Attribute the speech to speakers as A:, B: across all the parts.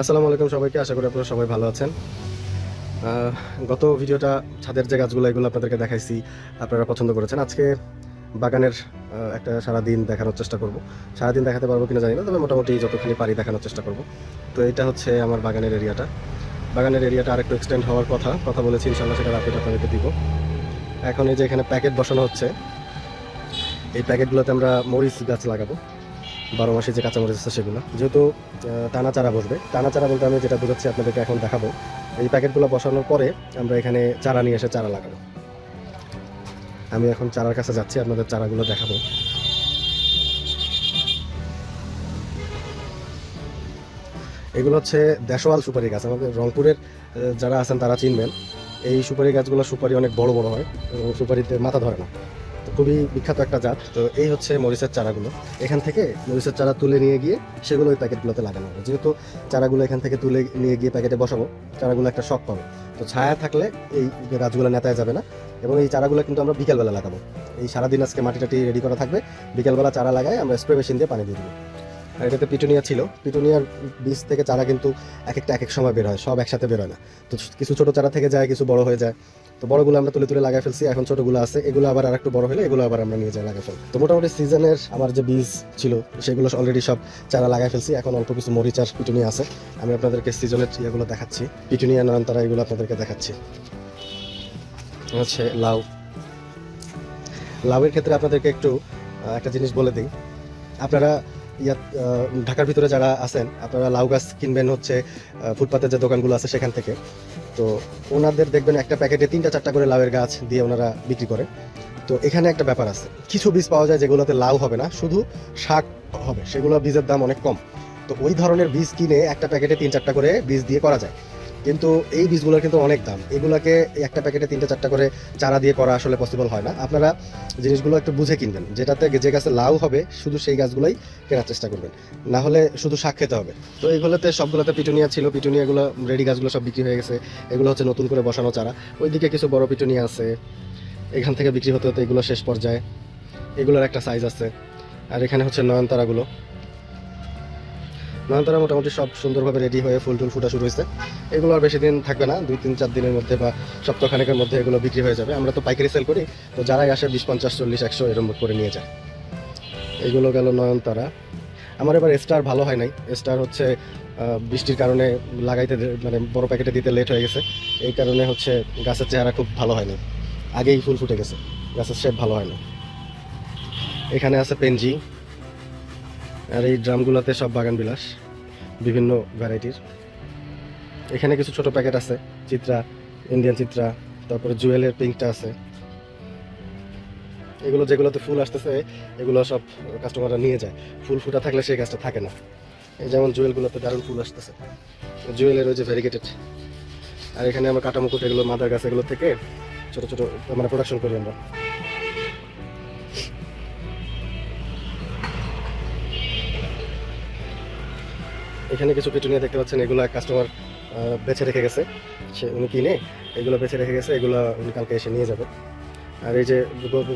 A: আসসালামু আলাইকুম সবাইকে, আশা করি আপনারা সবাই ভালো আছেন। গত ভিডিওটা ছাদের যে গাছগুলো, এগুলো আপনাদেরকে দেখাইছি, আপনারা পছন্দ করেছেন। আজকে বাগানের একটা সারাদিন দেখানোর চেষ্টা করব। সারাদিন দেখাতে পারব কিনা জানি না, তবে মোটামুটি যতখানি পারি দেখানোর চেষ্টা করব। তো এটা হচ্ছে আমার বাগানের এরিয়াটা। বাগানের এরিয়াটা আরেকটু এক্সটেন্ড হওয়ার কথা কথা বলেছি ইনশাল্লাহ সেটা আপডেট আপনাদেরকে দিব। এখন এই যে এখানে প্যাকেট বসানো হচ্ছে, এই প্যাকেটগুলোতে আমরা মরিচ গাছ লাগাবো। বারো মাসে যে কাঁচামরিচ আছে সেগুলো। যেহেতু টানা চারা বসবে। টানা চারা বলতে আমি যেটা বোঝাচ্ছি আপনাদেরকে এখন দেখাবো। এই প্যাকেটগুলো বসানোর পরে আমরা এখানে চারা নিয়ে এসে চারা লাগাবো। আমি এখন চারার কাছে যাচ্ছি, আপনাদের চারাগুলো দেখাবো। এগুলো হচ্ছে দেশওয়াল সুপারি গাছ। আমাদের রংপুরের যারা আছেন তারা চিনবেন। এই সুপারি গাছগুলো সুপারি অনেক বড় বড় হয় এবং সুপারিতে মাথা ধরে না। খুবই বিখ্যাত একটা জাত। তো এই হচ্ছে মরিচের চারাগুলো। এখান থেকে মরিচের চারা তুলে নিয়ে গিয়ে সেগুলো ওই প্যাকেটগুলোতে লাগানো হবে। যেহেতু চারাগুলো এখান থেকে তুলে নিয়ে গিয়ে প্যাকেটে বসাবো, চারাগুলো একটা শখ পাবে। তো ছায়া থাকলে এই গাছগুলো নেতায় যাবে না। এবং এই চারাগুলো কিন্তু আমরা বিকেলবেলা লাগাবো। এই সারাদিন আজকে মাটি টাটি রেডি করা থাকবে। বিকেলবেলা চারা লাগাই আমরা স্প্রে মেশিন দিয়ে পানি দিয়ে দেবো। আর এটাতে পিটুনিয়া ছিল। পিটুনিয়ার বীজ থেকে চারা কিন্তু এক একটা এক এক সময় বের হয়। সব একসাথে বের হয় না। তো কিছু ছোট চারা থেকে যায়, কিছু বড় হয়ে যায়। তো বড়গুলো আমরা তুলে তুলে লাগাই ফেলছি, এখন ছোটগুলো আছে। এগুলো আবার আরেকটু বড় হলে এগুলো আবার আমরা নিয়ে যাই লাগাই ফেলব। তো মোটামুটি সিজনের আমার যে বীজ ছিল, সেগুলো অলরেডি সব চারা লাগাই ফেলছি। এখন অল্প কিছু মরিচ আর আছে। আমি আপনাদেরকে সিজনের ইয়েগুলো দেখাচ্ছি। পিটুনি পিটুনিয়া নয়নতারা এগুলো আপনাদেরকে দেখাচ্ছি। হচ্ছে লাউ। লাউয়ের ক্ষেত্রে আপনাদেরকে একটু একটা জিনিস বলে দিই। আপনারা ইয়া আহ, ঢাকার ভিতরে যারা আছেন আপনারা লাউ গাছ কিনবেন হচ্ছে ফুটপাতের যে দোকানগুলো আছে সেখান থেকে। তো ওনাদের দেখবেন একটা প্যাকেটে তিনটা চারটা করে লাউয়ের গাছ দিয়ে ওনারা বিক্রি করে তো এখানে একটা ব্যাপার আছে। কিছু বীজ পাওয়া যায় যেগুলোতে লাউ হবে না শুধু শাক হবে সেগুলো বীজের দাম অনেক কম। তো ওই ধরনের বীজ কিনে একটা প্যাকেটে তিন চারটা করে বীজ দিয়ে করা যায়। কিন্তু এই বীজগুলোর কিন্তু অনেক দাম। এগুলোকে একটা প্যাকেটে তিনটা চারটা করে চারা দিয়ে করা আসলে পসিবল হয় না। আপনারা জিনিসগুলো একটু বুঝে কিনবেন। যেটাতে যে গাছে লাউ হবে, শুধু সেই গাছগুলোই কেনার চেষ্টা করবেন। না হলে শুধু শাক খেতে হবে। তো এইগুলোতে সবগুলোতে পিটুনিয়া ছিল। পিটুনিয়াগুলো, রেডি গাছগুলো সব বিক্রি হয়ে গেছে। এগুলো হচ্ছে নতুন করে বসানো চারা। ওইদিকে কিছু বড় পিটুনিয়া আছে। এখান থেকে বিক্রি হতে হতে এগুলো শেষ পর্যায়ে। এগুলোর একটা সাইজ আছে। আর এখানে হচ্ছে নয়নতারাগুলো। নয়নতারা মোটামুটি সব সুন্দরভাবে রেডি হয়ে ফুল টুল ফুটা শুরু হয়েছে। এগুলো আর বেশি দিন থাকবে না, দুই তিন চার দিনের মধ্যে বা সপ্তাহখানেকের মধ্যে এগুলো বিক্রি হয়ে যাবে। আমরা তো পাইকারি সেল করি, তো যারাই আসে বিশ, পঞ্চাশ, চল্লিশ, একশো এরম করে নিয়ে যায়। এগুলো গেল নয়নতারা আমার এবার স্টার ভালো হয় নাই। স্টার হচ্ছে বৃষ্টির কারণে লাগাইতে মানে বড় প্যাকেটে দিতে লেট হয়ে গেছে। এই কারণে হচ্ছে গাছের চেহারা খুব ভালো হয়নি আগেই ফুল ফুটে গেছে। গাছের শেপ ভালো হয় না এখানে আছে পেনজি আর এই ড্রামগুলোতে সব বাগান বিলাস বিভিন্ন ভ্যারাইটির। এখানে কিছু ছোট প্যাকেট আছে, চিত্রা, ইন্ডিয়ান চিত্রা, তারপরে জুয়েলের পিঙ্কটা আছে। এগুলো যেগুলোতে ফুল আসতেছে, এগুলো সব কাস্টমাররা নিয়ে যায়। ফুল ফুটা থাকলে সেই গাছটা থাকে না। এই যেমন জুয়েলগুলোতে দারুণ ফুল আসতেছে। জুয়েলের ওই যে ভেরিগেটেড। আর এখানে আমার কাটা মুকুট এগুলো, মাদার গাছ এগুলো থেকে ছোট ছোট মানে প্রোডাকশন করি আমরা। এখানে কিছু পিটুনিয়া দেখতে পাচ্ছেন, এগুলো কাস্টমার বেছে রেখে গেছে। সে উনি কিনে, এগুলো বেছে রেখে গেছে, এগুলো উনি কালকে এসে নিয়ে যাবে। আর এই যে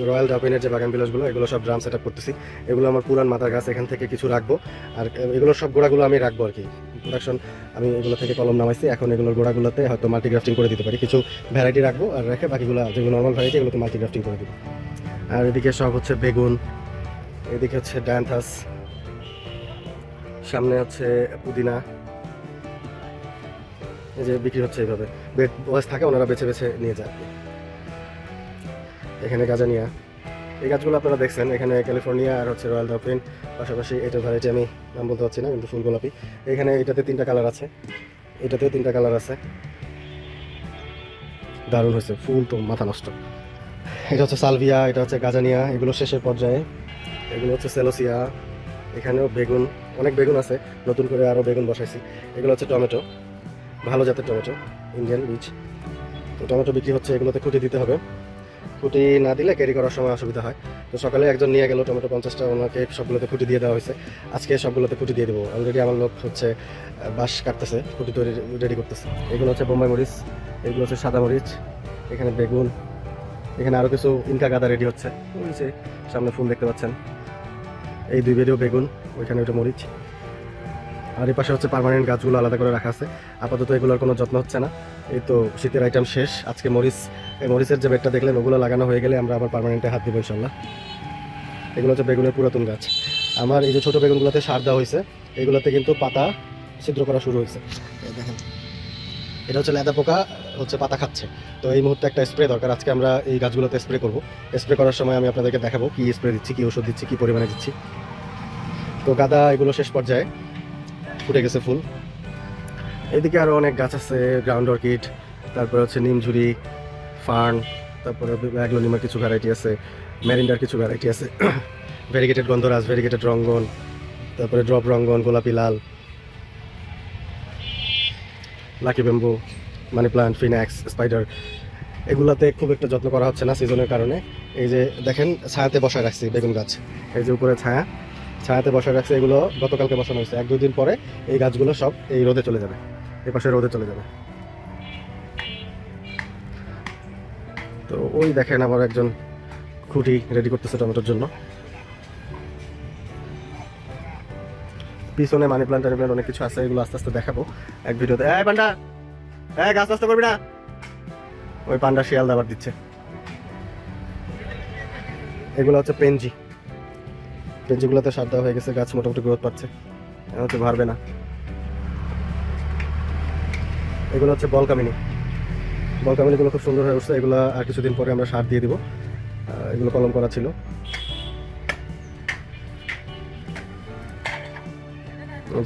A: রয়্যাল ডাপিনের যে বাগান বিলাসগুলো, এগুলো সব ড্রাম সেট আপ করতেছি। এগুলো আমার পুরান মাথার গাছ, এখান থেকে কিছু রাখব। আর এগুলোর সব গোড়াগুলো আমি রাখব আর কি। প্রোডাকশন আমি এগুলো থেকে কলম নামাইছি, এখন এগুলোর গোড়াগুলোতে হয়তো মাল্টিগ্রাফটিং করে দিতে পারি। কিছু ভ্যারাইটি রাখব আর রেখে বাকিগুলো, যেগুলো নর্মাল ভ্যারাইটি এগুলোতে মাল্টিগ্রাফটিং করে দিব। আর এদিকে সব হচ্ছে বেগুন, এদিকে হচ্ছে ড্যান্থাস সামনে হচ্ছে পুদিনা। এই যে বিক্রি হচ্ছে এইভাবে। বেড বয়স থাকে, ওনারা বেছে বেছে নিয়ে যায়। এখানে গাজানিয়া। এই গাছগুলো আপনারা দেখছেন, এখানে ক্যালিফোর্নিয়া আর হচ্ছে রয়্যাল ডফিন পাশাপাশি এটা ভ্যারাইটি আমি নাম বলতে পারছি না, কিন্তু ফুল গোলাপি। এখানে এটাতে তিনটা কালার আছে। এটাতেও তিনটা কালার আছে। দারুণ হয়েছে, ফুল তো মাথা নষ্ট। এটা হচ্ছে সালভিয়া, এটা হচ্ছে গাজানিয়া, এগুলো শেষের পর্যায়ে। এগুলো হচ্ছে সেলোসিয়া। এখানেও বেগুন, অনেক বেগুন আছে। নতুন করে আরও বেগুন বসাইছি। এগুলো হচ্ছে টমেটো। ভালো জাতের টমেটো ইন্ডিয়ান বীজ। তো টমেটো বিক্রি হচ্ছে, এগুলোতে খুঁটি দিতে হবে। খুঁটি না দিলে ক্যারি করার সময় অসুবিধা হয়। তো সকালে একজন নিয়ে গেল টমেটো পঞ্চাশটা, ওনাকে সবগুলোতে খুঁটি দিয়ে দেওয়া হয়েছে। আজকে সবগুলোতে খুঁটি দিয়ে দেবো। অলরেডি আমার লোক হচ্ছে বাঁশ কাটতেছে, খুঁটি তৈরি রেডি করতেছে। এগুলো হচ্ছে বোম্বাই মরিচ, এগুলো হচ্ছে সাদা মরিচ, এখানে বেগুন, এখানে আরও কিছু ইনকা গাদা রেডি হচ্ছে। সামনে ফুল দেখতে পাচ্ছেন। এই দুই বেডিও বেগুন, ওইখানে ওটা মরিচ। আর এই পাশে হচ্ছে পারমানেন্ট গাছগুলো আলাদা করে রাখা আছে। আপাতত এগুলোর কোনো যত্ন হচ্ছে না। এই তো শীতের আইটেম শেষ। আজকে মরিচ, এই মরিচের যে বেডটা দেখলেন, ওগুলো লাগানো হয়ে গেলে আমরা আবার পারমানেন্টে হাত দেবো ইনশাল্লাহ। এগুলো হচ্ছে বেগুনের পুরাতন গাছ। আমার এই যে ছোটো বেগুনগুলোতে সার দেওয়া হয়েছে, এগুলোতে কিন্তু পাতা ছিদ্র করা শুরু হয়েছে। দেখেন। এটা হচ্ছে লেদা পোকা, হচ্ছে পাতা খাচ্ছে। তো এই মুহূর্তে একটা স্প্রে দরকার। আজকে আমরা এই গাছগুলোতে স্প্রে করব। স্প্রে করার সময় আমি আপনাদেরকে দেখাবো কী স্প্রে দিচ্ছি, কী ওষুধ দিচ্ছি, কী পরিমাণে দিচ্ছি। তো গাদা এগুলো শেষ পর্যায়ে ফুটে গেছে ফুল। এদিকে আরও অনেক গাছ আছে গ্রাউন্ড অর্কিড তারপরে হচ্ছে নিমঝুরি, ফার্ন, তারপরে অ্যাগ্লোনিমার কিছু ভ্যারাইটি আছে ম্যারিন্ডার কিছু ভ্যারাইটি আছে। ভেরিগেটেড গন্ধরাজ ভেরিগেটেড রঙ্গন, তারপরে ড্রপ রঙ্গন, গোলাপি লাল lucky bamboo money plant phoenix spider এগুলাতে খুব একটা যত্ন করা হচ্ছে না সিজনের কারণে। এই যে দেখেন, ছায়াতে বসায় রাখছি বেগুন গাছ। এই যে উপরে ছায়া ছায়াতে বসায় রাখছি এগুলো গতকালকে বসানো হয়েছে। এক দুই দিন পরে এই গাছগুলো সব এই রোদে চলে যাবে। এই পাশে রোদে চলে যাবে। তো ওই দেখেন আবার একজন খুঁটি রেডি করতেছে টমেটোর জন্য। পিছনে মানি প্লান্ট টানি প্লান্ট অনেক কিছু আছে, এগুলো আস্তে আস্তে দেখাবো এক ভিডিওতে। এই পান্ডা! এই গাছ আস্তে করবি না! ওই পান্ডা শিয়াল দাবার দিচ্ছে। এগুলো হচ্ছে পেনজি পেনজিগুলোতে সাদ দেওয়া হয়ে গেছে, গাছ মোটামুটি গ্রোথ পাচ্ছে। এখন হচ্ছে ভারবে না। এগুলো হচ্ছে বলকামিনি বলকামিনিগুলো বল কামিনীগুলো খুব সুন্দর হয়ে উঠছে, এগুলো আর কিছুদিন পরে আমরা সার দিয়ে দিব। এগুলো কলম করা ছিল।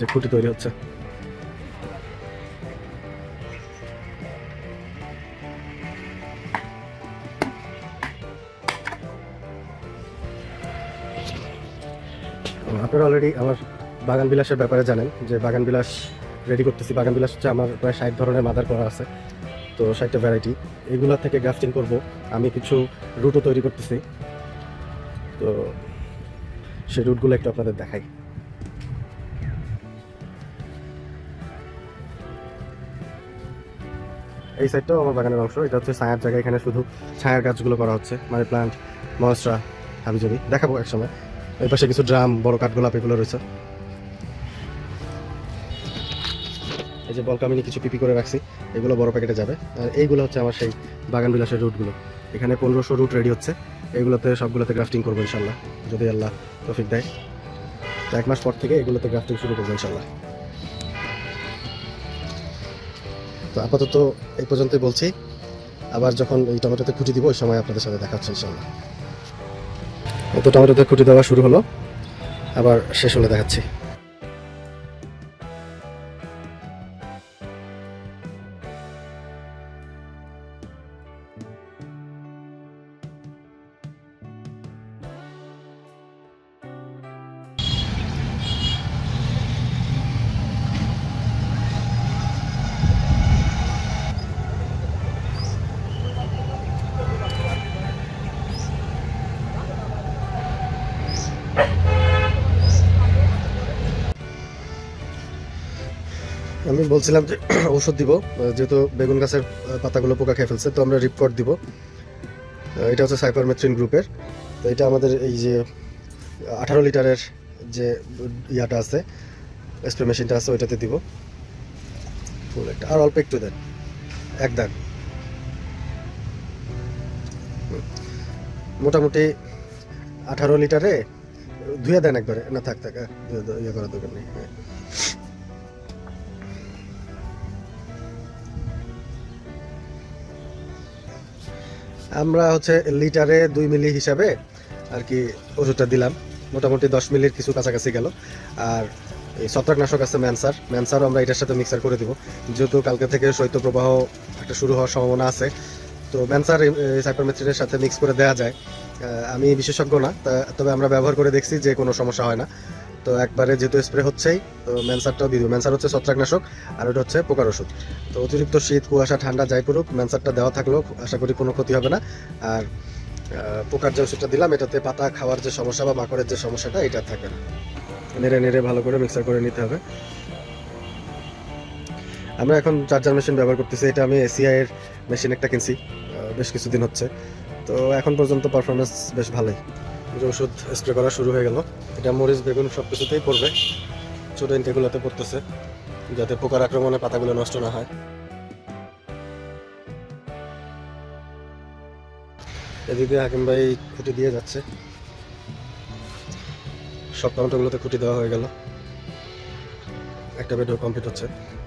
A: যে খুঁটি তৈরি হচ্ছে। আপনারা অলরেডি আমার বাগান বিলাসের ব্যাপারে জানেন যে বাগান বিলাস রেডি করতেছি। বাগান বিলাস হচ্ছে আমার প্রায় ষাট ধরনের মাদার করা আছে, তো ষাটটা ভ্যারাইটি এগুলো থেকে গ্রাফটিং করব। আমি কিছু রুটও তৈরি করতেছি। তো সেই রুটগুলো একটু আপনাদের দেখাই। এই সাইডটাও আমার বাগানের অংশ। এটা হচ্ছে ছায়ার জায়গা। এখানে শুধু ছায়ার গাছগুলো করা হচ্ছে। মানি প্লান্ট মনস্ট্রা হাবিজাবি। দেখাবো একসময়। এই পাশে কিছু ড্রাম, বড় কাঠগোলাপ এগুলো রয়েছে। এই যে বলকামিনি কিছু পিপি করে রাখছি, এগুলো বড় প্যাকেটে যাবে। আর এইগুলো হচ্ছে আমার সেই বাগান বিলাসের রুটগুলো। এখানে পনেরোশো রুট রেডি হচ্ছে। এগুলোতে সবগুলোতে গ্রাফটিং করব ইনশাল্লাহ যদি আল্লাহ তফিক দেয়। তো এক মাস পর থেকে এগুলোতে গ্রাফটিং শুরু করব ইনশাল্লাহ তো আপাতত এই পর্যন্তই বলছি। আবার যখন এই টমেটোতে খুঁটি দিব, ওই সময় আপনাদের সাথে দেখা হচ্ছে ইনশাল্লাহ তো টমেটোতে খুঁটি দেওয়া শুরু হলো। আবার শেষ হলে দেখাচ্ছি। আমি বলছিলাম যে ওষুধ দিব যেহেতু বেগুন গাছের পাতাগুলো পোকা খেয়ে ফেলছে, তো আমরা রিপোর্ট দিব। এটা হচ্ছে সাইপারমেথ্রিন গ্রুপের তো এটা আমাদের এই যে, আঠারো লিটারের যে ইয়াটা আছে স্প্রে মেশিনটা আছে, ওইটাতে দিব। ফুল একটা। আর অল্প একটু দেন। এক দাগ। মোটামুটি আঠারো লিটারে, ধুয়ে দেন একবারে। না, থাক থাক ইয়ে করার দরকার নেই। হ্যাঁ। আমরা হচ্ছে লিটারে দুই মিলি হিসাবে আর কি ওষুধটা দিলাম। মোটামুটি দশ মিলির কিছু কাছাকাছি গেল। আর এই ছত্রাকনাশক আছে ম্যানসার। ম্যানসারও আমরা এটার সাথে মিক্সার করে দিব। যেহেতু কালকে থেকে শৈত্যপ্রবাহ একটা শুরু হওয়ার সম্ভাবনা আছে, তো ম্যানসার সাইপারমেথ্রিনের সাথে মিক্স করে দেওয়া যায়। আমি বিশেষজ্ঞ না তবে আমরা ব্যবহার করে দেখছি যে কোনো সমস্যা হয় না। তো একবারে যেহেতু স্প্রে হচ্ছেই, তো ম্যানসারটাও দিয়ে দিব। ম্যানসার হচ্ছে ছত্রাকনাশক, আর ওটা হচ্ছে পোকার ওষুধ। তো অতিরিক্ত শীত, কুয়াশা, ঠান্ডা যাই পড়ুক ম্যানসারটা দেওয়া থাকলেও আশা করি কোনো ক্ষতি হবে না। আর পোকার যে ওষুধটা দিলাম, এটাতে পাতা, খাওয়ার যে সমস্যা বা মাকড়ের যে সমস্যাটা, এটা থাকে না। নেড়ে নেড়ে ভালো করে মিক্সার করে নিতে হবে। আমরা এখন চার্জার মেশিন ব্যবহার করতেছি। এটা আমি এসিআই এর মেশিন একটা কিনছি। বেশ কিছুদিন হচ্ছে। তো এখন পর্যন্ত পারফরমেন্স বেশ ভালোই। যে ওষুধ স্প্রে করা শুরু হয়ে গেল। এটা মরিচ, বেগুন সব কিছুতেই পড়বে। ছোটো ইন্টেগুলোতে পড়তেছে, যাতে পোকার আক্রমণে পাতাগুলো নষ্ট না হয়। এদিকে হাকিম ভাই খুঁটি দিয়ে যাচ্ছে। সব টমেটোগুলোতে খুঁটি দেওয়া হয়ে গেল। একটা বেডও কমপ্লিট হচ্ছে।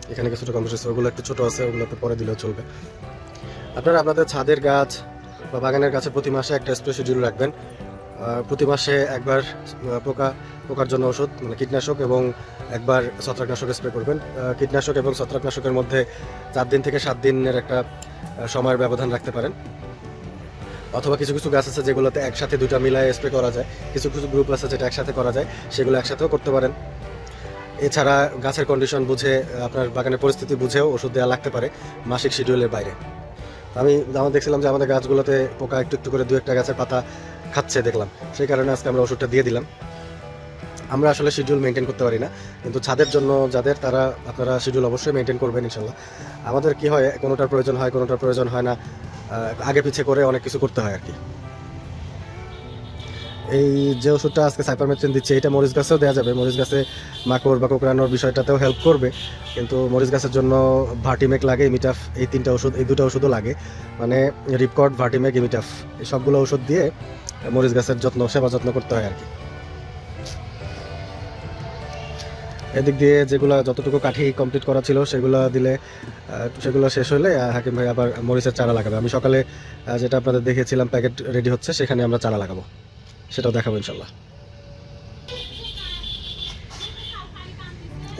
A: এখানে কিছুটা কমপ্লিট হচ্ছে। ওগুলো একটু ছোট আছে, ওগুলোতে পরে দিলেও চলবে। আপনারা আপনাদের ছাদের গাছ বা বাগানের গাছে প্রতি মাসে একটা স্প্রে শিডিউল রাখবেন। প্রতি মাসে একবার পোকা পোকার জন্য ওষুধ মানে কীটনাশক এবং একবার ছত্রাকনাশক স্প্রে করবেন। কীটনাশক এবং ছত্রাকনাশকের মধ্যে চার দিন থেকে সাত দিনের একটা সময়ের ব্যবধান রাখতে পারেন। অথবা কিছু কিছু গাছ আছে যেগুলোতে একসাথে দুটা মিলায় স্প্রে করা যায়। কিছু কিছু গ্রুপ আছে যেটা একসাথে করা যায়, সেগুলো একসাথেও করতে পারেন। এছাড়া গাছের কন্ডিশন বুঝে, আপনার বাগানের পরিস্থিতি বুঝেও ওষুধ দেওয়া লাগতে পারে মাসিক শিডিউলের বাইরে। আমি যেমন দেখছিলাম যে আমাদের গাছগুলোতে পোকা একটু একটু করে দু একটা গাছের পাতা খাচ্ছে, দেখলাম। সেই কারণে আজকে আমরা ওষুধটা দিয়ে দিলাম। আমরা আসলে শিডিউল মেনটেন করতে পারি না। কিন্তু ছাদের জন্য যাদের, তারা আপনারা শিডিউল অবশ্যই মেনটেন করবেন ইনশাল্লাহ। আমাদের কি হয়, কোনোটার প্রয়োজন হয়, কোনোটার প্রয়োজন হয় না। আগে পিছে করে অনেক কিছু করতে হয় আর কি। এই যে ওষুধটা আজকে সাইপার সাইপারমেথ্রিন দিচ্ছে, এটা মরিচ গাছেও দেওয়া যাবে। মরিচ গাছে মাকড় বা কোকড়ানোর বিষয়টাতেও হেল্প করবে। কিন্তু মরিচ গাছের জন্য ভার্টিমেক লাগে ইমিটাফ এই তিনটা ওষুধ, এই দুটো ওষুধও লাগে। মানে রিপকর্ড ভার্টিমেক ইমিটাফ এই সবগুলো ওষুধ দিয়ে মরিচ গাছের যত্ন সেবা যত্ন করতে হয় আর কি। এদিক দিয়ে যেগুলো যতটুকু কাঠি কমপ্লিট করা ছিল সেগুলো দিলে সেগুলো শেষ হলে হাকিম ভাই আবার মরিচের চারা লাগাবে। আমি সকালে যেটা আপনাদের দেখিয়েছিলাম প্যাকেট রেডি হচ্ছে সেখানে আমরা চারা লাগাবো। সেটাও দেখাবো ইনশাল্লাহ।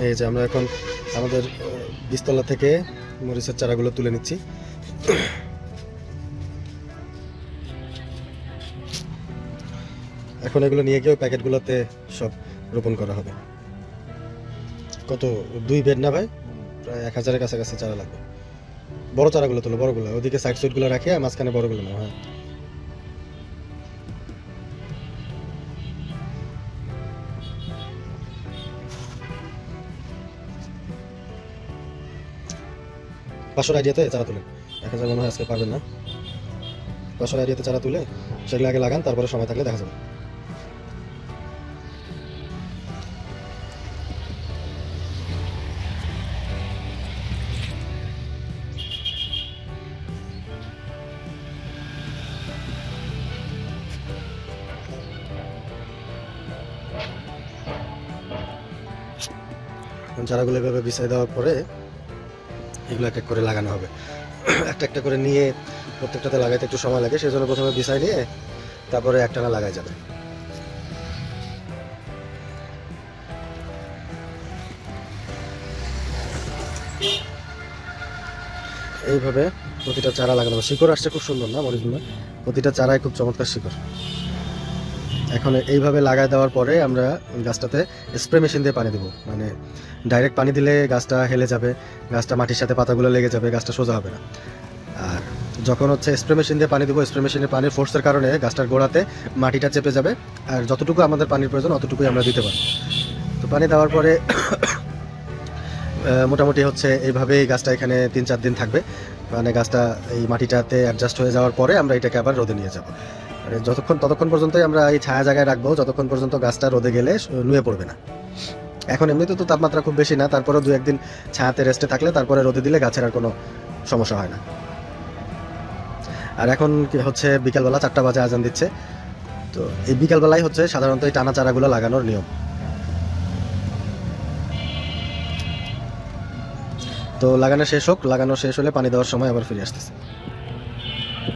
A: এই যে আমরা এখন আমাদের আহ, বীজতলা থেকে মরিচের চারাগুলো তুলে নিচ্ছি। এখন এগুলো নিয়ে গিয়ে প্যাকেটগুলোতে সব রোপণ করা হবে। কত? দুই বেড না ভাই? প্রায় এক হাজারের কাছাকাছি চারা লাগবে। বড় চারাগুলো তোলো, বড়গুলো। ওদিকে সাইড সুইটগুলো রাখে আর মাঝখানে বড়গুলো নাও হ্যাঁ। পাঁচশোর আইডিয়াতে চারা তুলেন। এক হাজার মনে হয় আজকে পারবেন না। পাঁচশোর আইডিয়াতে চারা তুলে সেগুলো আগে লাগান, তারপরে সময় থাকলে দেখা যাবে। চারাগুলো এভাবে বিছাই দেওয়ার পরে এগুলো এক এক করে লাগানো হবে। একটা একটা করে নিয়ে প্রত্যেকটাতে লাগাইতে একটু সময় লাগে সেই জন্য প্রথমে বিছাই নিয়ে তারপরে একটানা লাগাই যাবে। এইভাবে প্রতিটা চারা লাগানো শিকড় আসছে খুব সুন্দর না মরিচগুলো? প্রতিটা চারাই খুব চমৎকার শিকড়। এখন এইভাবে লাগাই দেওয়ার পরে আমরা গাছটাতে স্প্রে মেশিন দিয়ে পানি দেবো। মানে ডাইরেক্ট পানি দিলে গাছটা হেলে যাবে, গাছটা মাটির সাথে পাতাগুলো লেগে যাবে, গাছটা সোজা হবে না। আর যখন হচ্ছে স্প্রে মেশিন দিয়ে পানি দেবো স্প্রে মেশিনের পানির ফোর্সের কারণে গাছটার গোড়াতে মাটিটা চেপে যাবে আর যতটুকু আমাদের পানির প্রয়োজন অতটুকুই আমরা দিতে পারি তো পানি দেওয়ার পরে মোটামুটি হচ্ছে এইভাবেই গাছটা এখানে তিন চার দিন থাকবে। মানে গাছটা এই মাটিটাতে অ্যাডজাস্ট হয়ে যাওয়ার পরে আমরা এটাকে আবার রোদে নিয়ে যাব। মানে যতক্ষণ ততক্ষণ পর্যন্তই আমরা এই ছায়া জায়গায় রাখব, যতক্ষণ পর্যন্ত গাছটা রোদে গেলে নুয়ে পড়বে না। এখন এমনিতে তো তাপমাত্রা খুব বেশি না তারপরে দু একদিন ছায়াতে রেস্টে থাকলে তারপরে রোদে দিলে গাছের আর কোনো সমস্যা হয় না। আর এখন কি হচ্ছে, বিকালবেলা চারটা বাজে আজান দিচ্ছে। তো এই বিকালবেলায় হচ্ছে সাধারণত এই টানা চারাগুলো লাগানোর নিয়ম। তো লাগানো শেষ হোক, লাগানো শেষ হলে পানি দেওয়ার সময় আবার ফিরে আসতেছে।